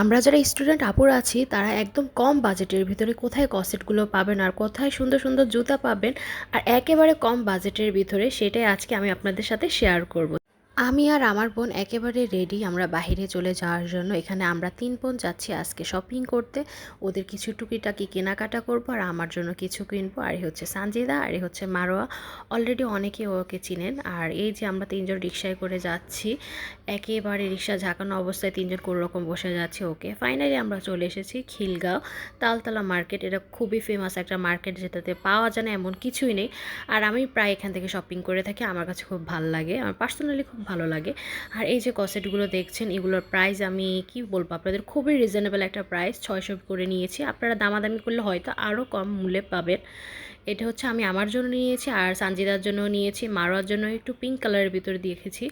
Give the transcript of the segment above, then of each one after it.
আমরা যারা স্টুডেন্ট আপুর আছি, তারা একদম কম বাজেটের ভিতরে কোথায় কসেটগুলো পাবেন আর কোথায় সুন্দর সুন্দর জুতা পাবেন, আর একেবারে কম বাজেটের ভিতরে সেটাই আজকে আমি আপনাদের সাথে শেয়ার করব। আমি আর আমার বোন একেবারে রেডি আমরা বাইরে চলে যাওয়ার জন্য। এখানে আমরা তিন বোন যাচ্ছি আজকে শপিং করতে। ওদের কিছু টুকিটাকি কেনাকাটা করব আর আমার জন্য কিছু কিনবো। আর হচ্ছে সানজিদা, আর হচ্ছে মারোয়া। অলরেডি অনেকে ওকে চিনেন। আর এই যে আমরা তিনজন রিক্সায় করে যাচ্ছি, একেবারে রিক্সা ঝাঁকানো অবস্থায় তিনজন কোনো রকম বসে যাচ্ছে ওকে। ফাইনালি আমরা চলে এসেছি খিলগাঁও, তালতলা মার্কেট এটা খুবই ফেমাস একটা মার্কেট যেটাতে পাওয়া যায় না, এমন কিছুই নেই। আর আমি প্রায় এখান থেকে শপিং করে থাকি, আমার কাছে খুব ভালো লাগে। আমার পার্সোনালি খুব ভালো লাগে। আর এই যে কসেটগুলো দেখছেন, এগুলোর প্রাইস আমি কি বলব আপনাদের? খুবই রিজনেবল একটা প্রাইস ছয়শো করে নিয়েছি। আপনারা দামাদামি করলে হয়তো আরও কম মূল্যে পাবেন। এটা হচ্ছে আমি আমার জন্য নিয়েছি, আর সানজিদার জন্য নিয়েছি, মারোয়ার জন্য একটু পিঙ্ক কালারের ভিতরে দেখেছি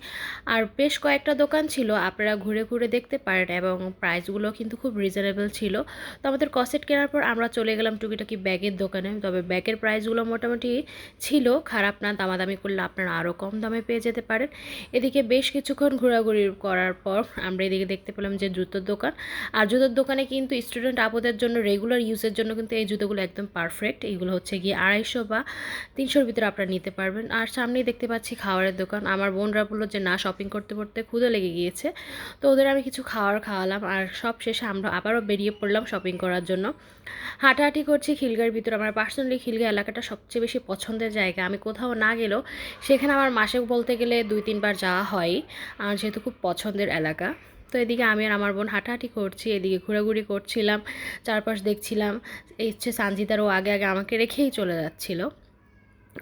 আর বেশ কয়েকটা দোকান ছিল, আপনারা ঘুরে ঘুরে দেখতে পারেন এবং প্রাইসগুলো কিন্তু খুব রিজনেবল ছিল। তো আমাদের কসেট কেনার পর আমরা চলে গেলাম টুকিটাকি ব্যাগের দোকানে, তবে ব্যাগের প্রাইসগুলো মোটামুটি ছিল, খারাপ না, দামাদামি করলে আপনারা আরও কম দামে পেয়ে যেতে পারেন। এদিকে বেশ কিছুক্ষণ ঘোরাঘুরি করার পর আমরা এদিকে দেখতে পেলাম যে জুতোর দোকান, আর জুতোর দোকানে কিন্তু স্টুডেন্ট আপদের জন্য রেগুলার ইউজের জন্য কিন্তু এই জুতোগুলো একদম পারফেক্ট এইগুলো হচ্ছে গিয়ে আড়াইশো বা তিনশোর ভিতরে আপনারা নিতে পারবেন। আর সামনেই দেখতে পাচ্ছি খাবারের দোকান। আমার বোনরা বলল যে, না শপিং করতে করতে ক্ষুদে লেগে গিয়েছে। তো ওদের আমি কিছু খাওয়ার খাওয়ালাম। আর সব শেষে আমরা আবারও বেরিয়ে পড়লাম শপিং করার জন্য। হাঁটাহাঁটি করছি খিলগার ভিতরে। আমার পার্সোনালি খিলগা এলাকাটা সবচেয়ে বেশি পছন্দের জায়গা। আমি কোথাও না গেলেও সেখানে আমার মাসে বলতে গেলে দুই, তিনবার যাওয়া হয়। আর যেহেতু খুব পছন্দের এলাকা। তো এদিকে আমি আর আমার বোন হাঁটাহাঁটি করছি, এদিকে ঘোরাঘুরি করছিলাম, চারপাশ দেখছিলাম এই হচ্ছে সানজিদারও আগে আগে আমাকে রেখেই চলে যাচ্ছিল।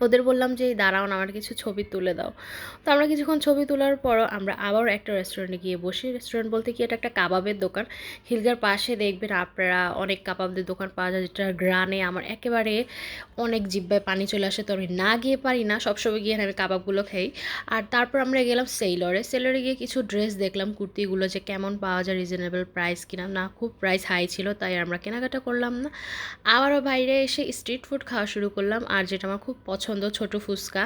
ওদের বললাম যে দাঁড়াও না, আমার কিছু ছবি তুলে দাও। তো আমরা কিছুক্ষণ ছবি তোলার পরও আমরা আবারও একটা রেস্টুরেন্টে গিয়ে বসি। রেস্টুরেন্ট বলতে কি, এটা একটা কাবাবের দোকান। হিলগার পাশে দেখবেন আপনারা অনেক কাবাবদের দোকান পাওয়া যায়, যেটা গ্রানে আমার একেবারে অনেক জিব্বায় পানি চলে আসে, তো আমি না গিয়ে পারি না। সবসময় গিয়ে আমি কাবাবগুলো খাই। আর তারপর আমরা গেলাম সেলরে সেলরে গিয়ে কিছু ড্রেস দেখলাম, কুর্তিগুলো যে কেমন পাওয়া যায় রিজনেবল প্রাইস কিনা, না, খুব প্রাইস হাই ছিল, তাই আমরা কেনাকাটা করলাম না। আবারও বাইরে এসে স্ট্রিট ফুড খাওয়া শুরু করলাম। আর যেটা আমার খুব পছন্দ ছোট ফুচকা।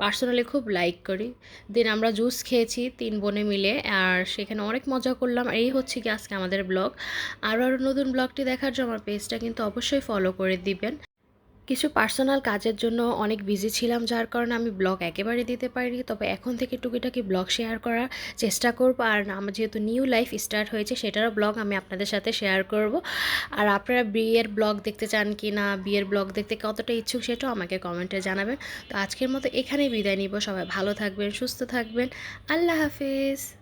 পার্সোনালি খুব লাইক করি। দেন আমরা জুস খেয়েছি তিন বোনে মিলে আর সেখানে অনেক মজা করলাম। এই হচ্ছে কি আজকে আমাদের ব্লগ আরও আরও নতুন ব্লগটি দেখার জন্য আমার পেজটা কিন্তু অবশ্যই ফলো করে দিবেন। কিছু পার্সোনাল কাজের জন্য অনেক বিজি ছিলাম, যার কারণে আমি ব্লগ একেবারে দিতে পারিনি। তবে এখন থেকে টুকিটাকি ব্লগ শেয়ার করার চেষ্টা করব। আর আমার যেহেতু নিউ লাইফ স্টার্ট হয়েছে, সেটারও ব্লগ আমি আপনাদের সাথে শেয়ার করব। আর আপনারা বিয়ের ব্লগ দেখতে চান কি না বিয়ের ব্লগ দেখতে কতটা ইচ্ছুক সেটাও আমাকে কমেন্টে জানাবেন। তো আজকের মতো এখানেই বিদায় নিব। সবাই ভালো থাকবেন, সুস্থ থাকবেন। আল্লাহ হাফিজ।